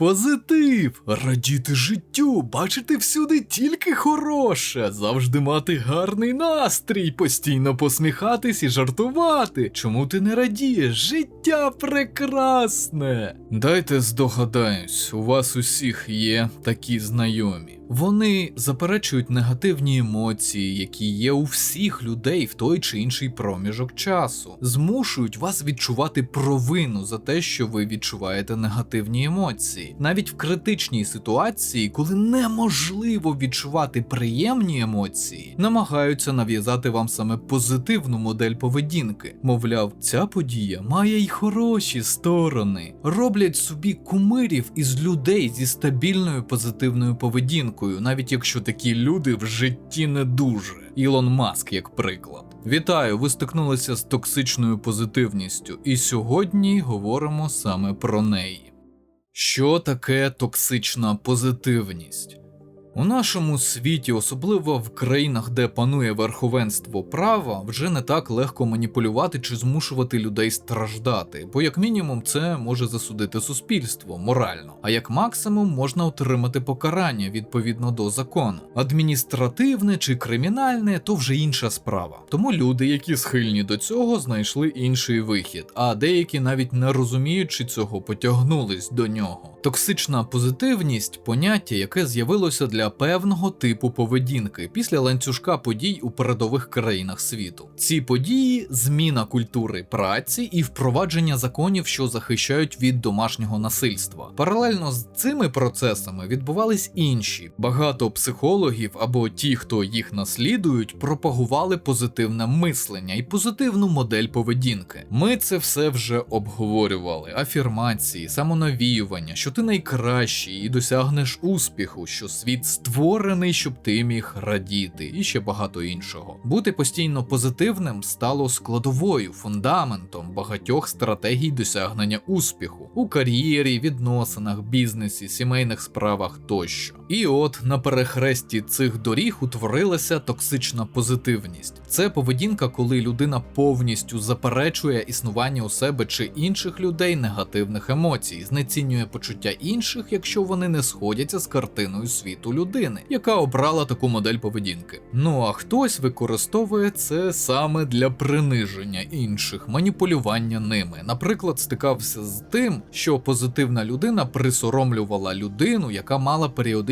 Позитив! Радіти життю, бачити всюди тільки хороше, завжди мати гарний настрій, постійно посміхатись і жартувати. Чому ти не радієш? Життя прекрасне. Дайте здогадаюсь, у вас усіх є такі знайомі. Вони заперечують негативні емоції, які є у всіх людей в той чи інший проміжок часу, змушують вас відчувати провину за те, що ви відчуваєте негативні емоції. Навіть в критичній ситуації, коли неможливо відчувати приємні емоції, намагаються нав'язати вам саме позитивну модель поведінки. Мовляв, ця подія має й хороші сторони, роблять собі кумирів із людей зі стабільною позитивною поведінкою, навіть якщо такі люди в житті не дуже. Ілон Маск, як приклад. Вітаю, ви стикнулися з токсичною позитивністю, і сьогодні говоримо саме про неї. Що таке токсична позитивність? У нашому світі, особливо в країнах, де панує верховенство права, вже не так легко маніпулювати чи змушувати людей страждати, бо як мінімум це може засудити суспільство морально, а як максимум можна отримати покарання відповідно до закону. Адміністративне чи кримінальне то вже інша справа. Тому люди, які схильні до цього, знайшли інший вихід, а деякі навіть не розуміючи цього, потягнулись до нього. Токсична позитивність поняття, яке з'явилося для певного типу поведінки після ланцюжка подій у передових країнах світу. Ці події зміна культури праці і впровадження законів, що захищають від домашнього насильства. Паралельно з цими процесами відбувались інші. Багато психологів або ті, хто їх наслідують, пропагували позитивне мислення і позитивну модель поведінки. Ми це все вже обговорювали: афірмації, самонавіювання, що ти найкращий і досягнеш успіху, що світ створений, щоб ти міг радіти, і ще багато іншого. Бути постійно позитивним стало складовою, фундаментом багатьох стратегій досягнення успіху у кар'єрі, відносинах, бізнесі, сімейних справах тощо. І от на перехресті цих доріг утворилася токсична позитивність. Це поведінка, коли людина повністю заперечує існування у себе чи інших людей негативних емоцій, знецінює почуття інших, якщо вони не сходяться з картиною світу людини, яка обрала таку модель поведінки. Ну а хтось використовує це саме для приниження інших, маніпулювання ними. Наприклад, стикався з тим, що позитивна людина присоромлювала людину, яка мала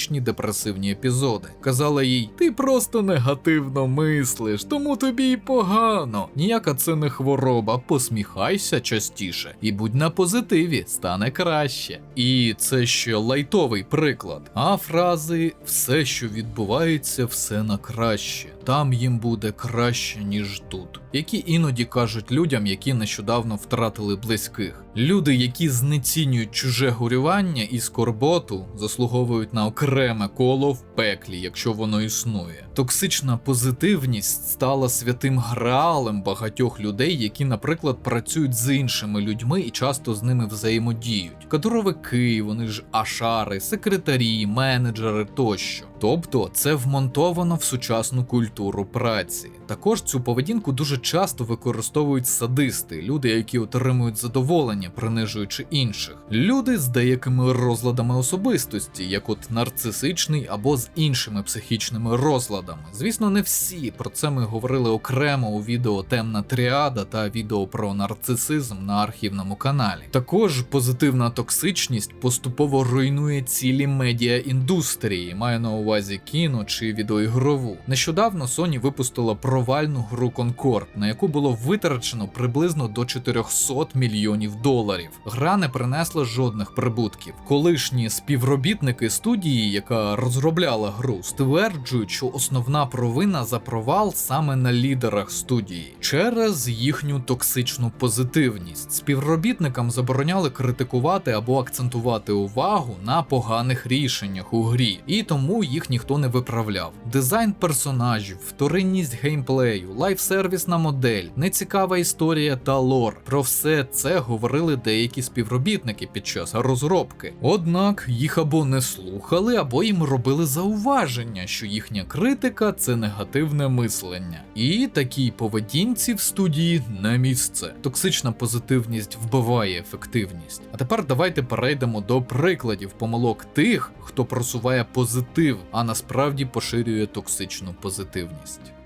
періодичні депресивні епізоди. Казала їй: ти просто негативно мислиш, тому тобі й погано. Ніяка це не хвороба, посміхайся частіше і будь на позитиві, стане краще. І це ще лайтовий приклад. А фрази все, що відбувається, все на краще. Там їм буде краще, ніж тут. Які іноді кажуть людям, які нещодавно втратили близьких. Люди, які знецінюють чуже горювання і скорботу, заслуговують на окреме коло в пеклі, якщо воно існує. Токсична позитивність стала святим граалем багатьох людей, які, наприклад, працюють з іншими людьми і часто з ними взаємодіють. Кадровики, вони ж ашари, секретарі, менеджери тощо. Тобто це вмонтовано в сучасну культуру праці. Також цю поведінку дуже часто використовують садисти, люди, які отримують задоволення, принижуючи інших, люди з деякими розладами особистості, як от нарцисичний або з іншими психічними розладами. Звісно, не всі про це ми говорили окремо у відео Темна тріада та відео про нарцисизм на архівному каналі. Також позитивна токсичність поступово руйнує цілі медіа індустрії, маю на увазі кіно чи відеоігрову. Нещодавно Sony випустила провальну гру Concord, на яку було витрачено приблизно до 400 мільйонів доларів. Гра не принесла жодних прибутків. Колишні співробітники студії, яка розробляла гру, стверджують, що основна провина за провал саме на лідерах студії через їхню токсичну позитивність. Співробітникам забороняли критикувати або акцентувати увагу на поганих рішеннях у грі, і тому їх ніхто не виправляв. Дизайн персонажів, вторинність геймплею геймплею, лайфсервісна модель, нецікава історія та лор. Про все це говорили деякі співробітники під час розробки. Однак їх або не слухали, або їм робили зауваження, що їхня критика це негативне мислення. І такій поведінці в студії на місце. Токсична позитивність вбиває ефективність. А тепер давайте перейдемо до прикладів помилок тих, хто просуває позитив, а насправді поширює токсичну позитивність.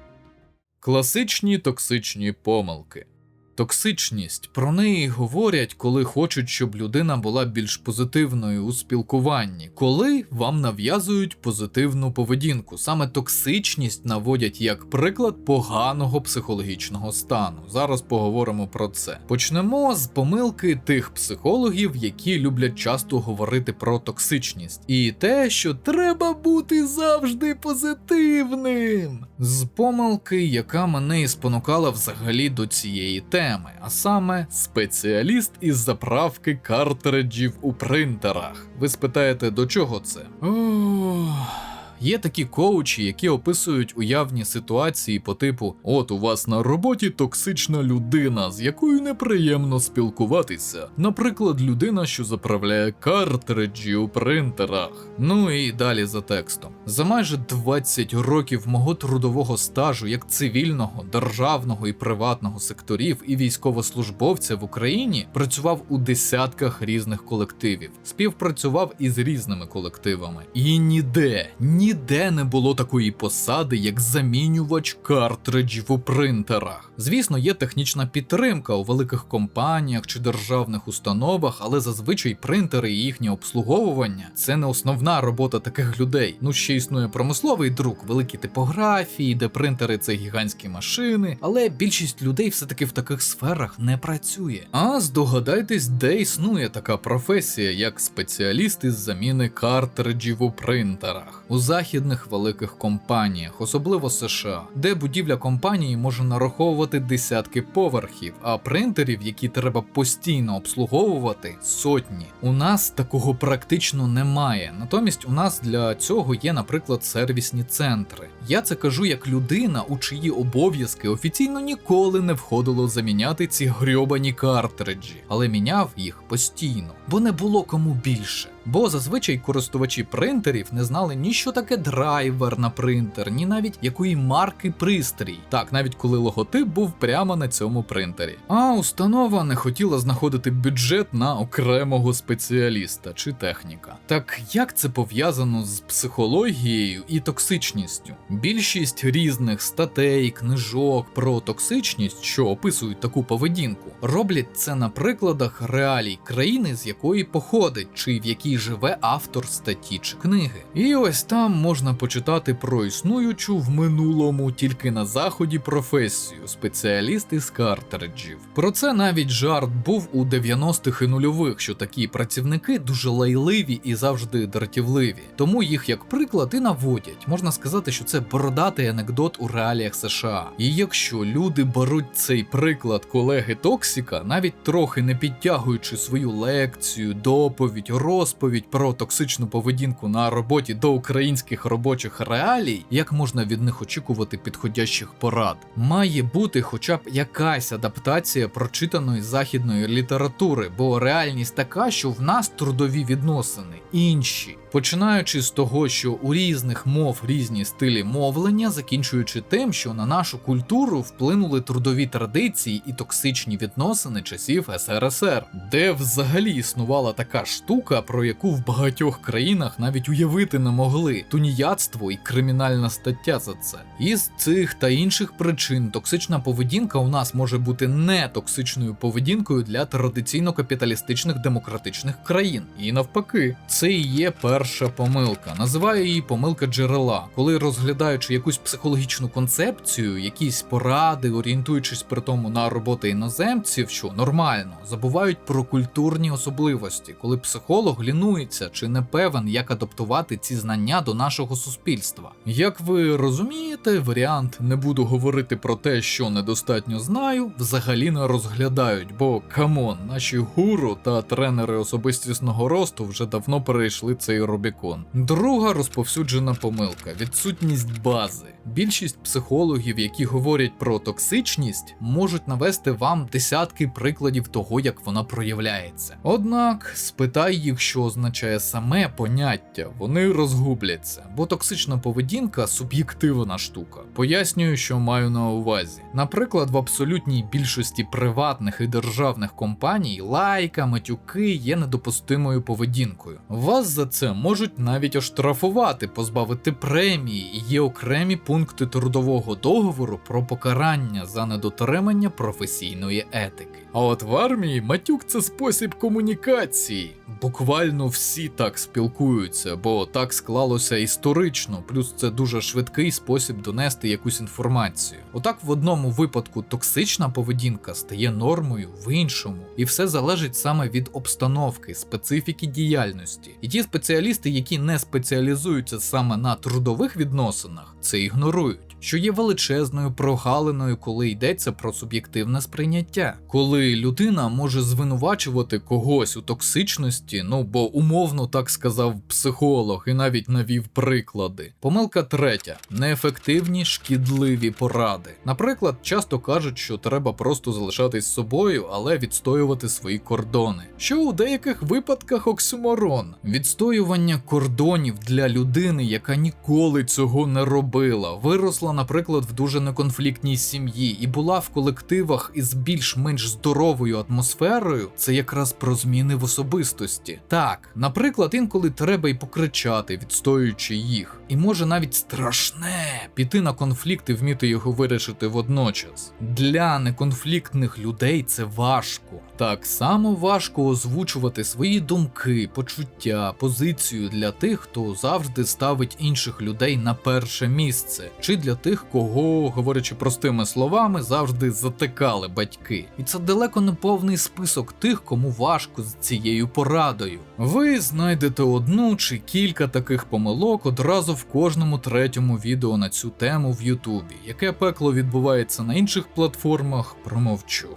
Класичні токсичні помилки. Токсичність про неї говорять, коли хочуть, щоб людина була більш позитивною у спілкуванні, коли вам нав'язують позитивну поведінку. Саме токсичність наводять як приклад поганого психологічного стану. Зараз поговоримо про це. Почнемо з помилки тих психологів, які люблять часто говорити про токсичність, і те, що треба бути завжди позитивним. З помилки, яка мене і спонукала взагалі до цієї теми, а саме спеціаліст із заправки картриджів у принтерах. Ви спитаєте, до чого це? Ох... Є такі коучі, які описують уявні ситуації по типу: от у вас на роботі токсична людина, з якою неприємно спілкуватися. Наприклад, людина, що заправляє картриджі у принтерах. Ну і далі за текстом. За майже 20 років мого трудового стажу як цивільного, державного і приватного секторів і військовослужбовця в Україні працював у десятках різних колективів, співпрацював із різними колективами. І ніде, ніде не було такої посади, як замінювач картриджів у принтерах. Звісно, є технічна підтримка у великих компаніях чи державних установах, але зазвичай принтери і їхнє обслуговування це не основна робота таких людей. Ну ще існує промисловий друк, великі типографії, де принтери це гігантські машини, але більшість людей все-таки в таких сферах не працює. А здогадайтесь, де існує така професія, як спеціаліст із заміни картриджів у принтерах у західних великих компаніях, особливо США, де будівля компанії може нараховувати десятки поверхів, а принтерів, які треба постійно обслуговувати, сотні. У нас такого практично немає. Натомість у нас для цього є, наприклад, сервісні центри. Я це кажу як людина, у чиї обов'язки офіційно ніколи не входило заміняти ці грьобані картриджі, але міняв їх постійно, бо не було кому більше. Бо зазвичай користувачі принтерів не знали ні що таке драйвер на принтер, ні навіть якої марки пристрій. Так, навіть коли логотип був прямо на цьому принтері. А установа не хотіла знаходити бюджет на окремого спеціаліста чи техніка. Так як це пов'язано з психологією і токсичністю? Більшість різних статей, книжок про токсичність, що описують таку поведінку, роблять це на прикладах реалій країни, з якої походить, чи в якій живе автор статті чи книги. І ось там можна почитати про існуючу в минулому тільки на заході професію спеціаліст із картриджів. Про це навіть жарт був у 90-х і нульових, що такі працівники дуже лайливі і завжди дратівливі. Тому їх як приклад і наводять. Можна сказати, що це бородатий анекдот у реаліях США. І якщо люди беруть цей приклад колеги Токсіка, навіть трохи не підтягуючи свою лекцію, доповідь, розповідь про токсичну поведінку на роботі до українських робочих реалій, як можна від них очікувати підходящих порад? Має бути хоча б якась адаптація прочитаної західної літератури, бо реальність така, що в нас трудові відносини інші. Починаючи з того, що у різних мов різні стилі мовлення, закінчуючи тим, що на нашу культуру вплинули трудові традиції і токсичні відносини часів СРСР, де взагалі існувала така штука, про яку в багатьох країнах навіть уявити не могли туніяцтво і кримінальна стаття за це. Із цих та інших причин токсична поведінка у нас може бути не токсичною поведінкою для традиційно капіталістичних демократичних країн. І навпаки, це і є перша помилка. Називаю її помилка джерела, коли розглядаючи якусь психологічну концепцію, якісь поради, орієнтуючись при тому на роботи іноземців, що нормально, забувають про культурні особливості, коли психолог лінує тренується чи не певен, як адаптувати ці знання до нашого суспільства. Як ви розумієте, варіант не буду говорити про те, що недостатньо знаю, взагалі не розглядають, бо камон, наші гуру та тренери особистісного росту вже давно перейшли цей Рубікон. Друга розповсюджена помилка відсутність бази. Більшість психологів, які говорять про токсичність, можуть навести вам десятки прикладів того, як вона проявляється. Однак спитай їх, що означає саме поняття, вони розгубляться, бо токсична поведінка суб'єктивна штука. Пояснюю, що маю на увазі. Наприклад, в абсолютній більшості приватних і державних компаній лайка, матюки є недопустимою поведінкою. Вас за це можуть навіть оштрафувати, позбавити премії, і є окремі пункти трудового договору про покарання за недотримання професійної етики. А от в армії матюк це спосіб комунікації. Буквально всі так спілкуються, бо так склалося історично, плюс це дуже швидкий спосіб донести якусь інформацію. Отак в одному випадку токсична поведінка стає нормою, в іншому, і все залежить саме від обстановки, специфіки діяльності. І ті спеціалісти, які не спеціалізуються саме на трудових відносинах, це ігнорують. Що є величезною прогалиною, коли йдеться про суб'єктивне сприйняття, коли людина може звинувачувати когось у токсичності, ну бо умовно так сказав психолог і навіть навів приклади. Помилка третя: неефективні шкідливі поради. Наприклад, часто кажуть, що треба просто залишатись собою, але відстоювати свої кордони. Що у деяких випадках оксюморон. Відстоювання кордонів для людини, яка ніколи цього не робила, виросла, наприклад, в дуже неконфліктній сім'ї і була в колективах із більш-менш здоровою атмосферою, це якраз про зміни в особистості. Так, наприклад, інколи треба й покричати, відстоюючи їх, і може навіть страшне піти на конфлікт і вміти його вирішити водночас. Для неконфліктних людей це важко. Так само важко озвучувати свої думки, почуття, позицію для тих, хто завжди ставить інших людей на перше місце, чи для тих, кого, говорячи простими словами, завжди затикали батьки. І це далеко не повний список тих, кому важко з цією порадою. Ви знайдете одну чи кілька таких помилок одразу в кожному третьому відео на цю тему в Ютубі. Яке пекло відбувається на інших платформах, промовчу.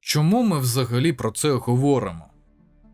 Чому ми взагалі про це говоримо?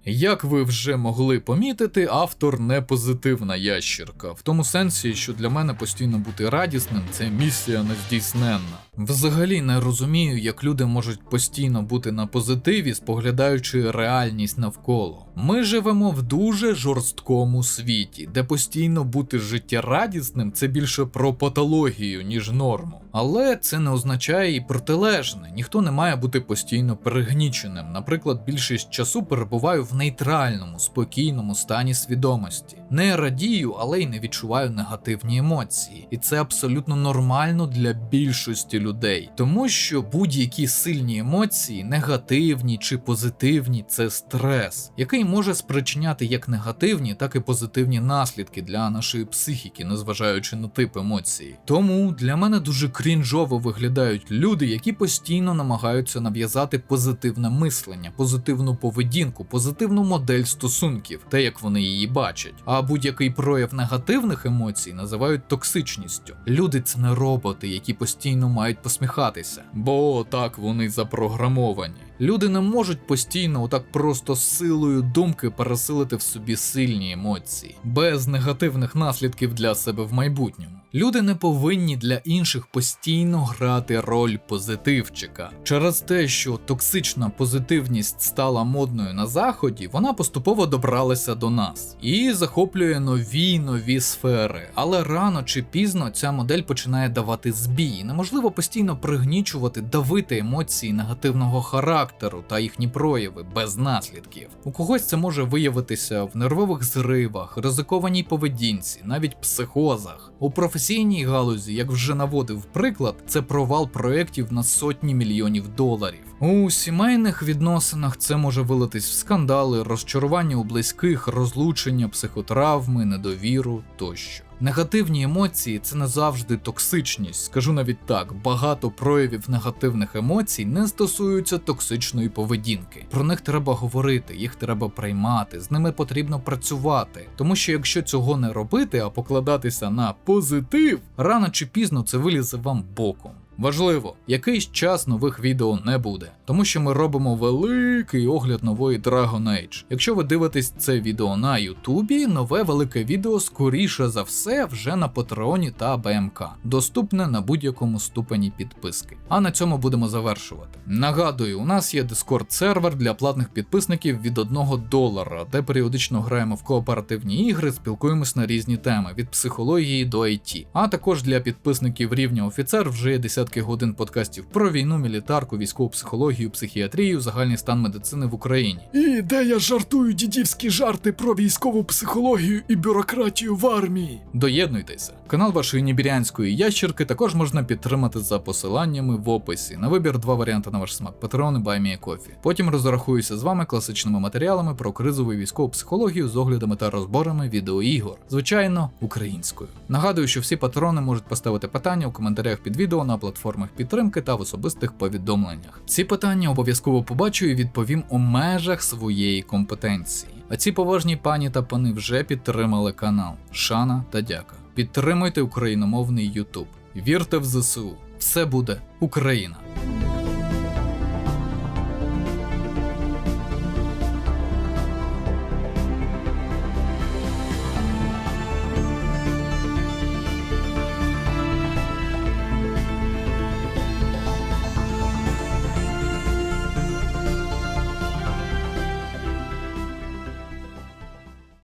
Як ви вже могли помітити, автор не позитивна ящірка, в тому сенсі, що для мене постійно бути радісним це місія нездійсненна. Взагалі не розумію, як люди можуть постійно бути на позитиві, споглядаючи реальність навколо. Ми живемо в дуже жорсткому світі, де постійно бути життєрадісним це більше про патологію, ніж норму. Але це не означає і протилежне. Ніхто не має бути постійно перегніченим. Наприклад, більшість часу перебуваю в нейтральному, спокійному стані свідомості. Не радію, але й не відчуваю негативні емоції. І це абсолютно нормально для більшості людей, тому що будь-які сильні емоції, негативні чи позитивні, це стрес, який може спричиняти як негативні, так і позитивні наслідки для нашої психіки, незважаючи на тип емоції. Тому для мене дуже крінжово виглядають люди, які постійно намагаються нав'язати позитивне мислення, позитивну поведінку, позитивну модель стосунків, те як вони її бачать. Будь-який прояв негативних емоцій називають токсичністю. Люди це не роботи, які постійно мають посміхатися, бо так вони запрограмовані. Люди не можуть постійно, отак просто силою думки пересилити в собі сильні емоції, без негативних наслідків для себе в майбутньому. Люди не повинні для інших постійно грати роль позитивчика. Через те, що токсична позитивність стала модною на заході, вона поступово добралася до нас і захоплює нові нові сфери. Але рано чи пізно ця модель починає давати збій. Неможливо постійно пригнічувати, давити емоції негативного характеру та їхні прояви без наслідків. У когось це може виявитися в нервових зривах, ризикованій поведінці, навіть психозах. У професійній галузі, як вже наводив приклад, це провал проєктів на сотні мільйонів доларів. У сімейних відносинах це може вилитись в скандали, розчарування у близьких, розлучення, психотравми, недовіру тощо. Негативні емоції це не завжди токсичність. Скажу навіть так: багато проявів негативних емоцій не стосуються токсичної поведінки. Про них треба говорити, їх треба приймати, з ними потрібно працювати. Тому що якщо цього не робити, а покладатися на позитив, рано чи пізно це вилізе вам боком. Важливо, якийсь час нових відео не буде, тому що ми робимо великий огляд нової Dragon Age. Якщо ви дивитесь це відео на Ютубі, нове велике відео скоріше за все вже на Патреоні та БМК, доступне на будь-якому ступені підписки. А на цьому будемо завершувати. Нагадую, у нас є Discord сервер для платних підписників від 1 долара, де періодично граємо в кооперативні ігри, спілкуємось на різні теми від психології до IT. А також для підписників рівня офіцер вже є десятки годин подкастів про війну, мілітарку, військову психологію, психіатрію, загальний стан медицини в Україні. І де я жартую дідівські жарти про військову психологію і бюрократію в армії. Доєднуйтеся. Канал вашої нібірянської ящерки також можна підтримати за посиланнями в описі. На вибір два варіанти на ваш смак: Patreon і BuyMeACoffee. Потім розрахуюся з вами класичними матеріалами про кризову і військову психологію з оглядами та розборами відеоігор. Звичайно, українською. Нагадую, що всі патрони можуть поставити питання у коментарях під відео на платформах підтримки та в особистих повідомленнях. Ці питання обов'язково побачу і відповім у межах своєї компетенції. А ці поважні пані та пани вже підтримали канал. Шана та дяка. Підтримуйте україномовний Ютуб. Вірте в ЗСУ. Все буде Україна!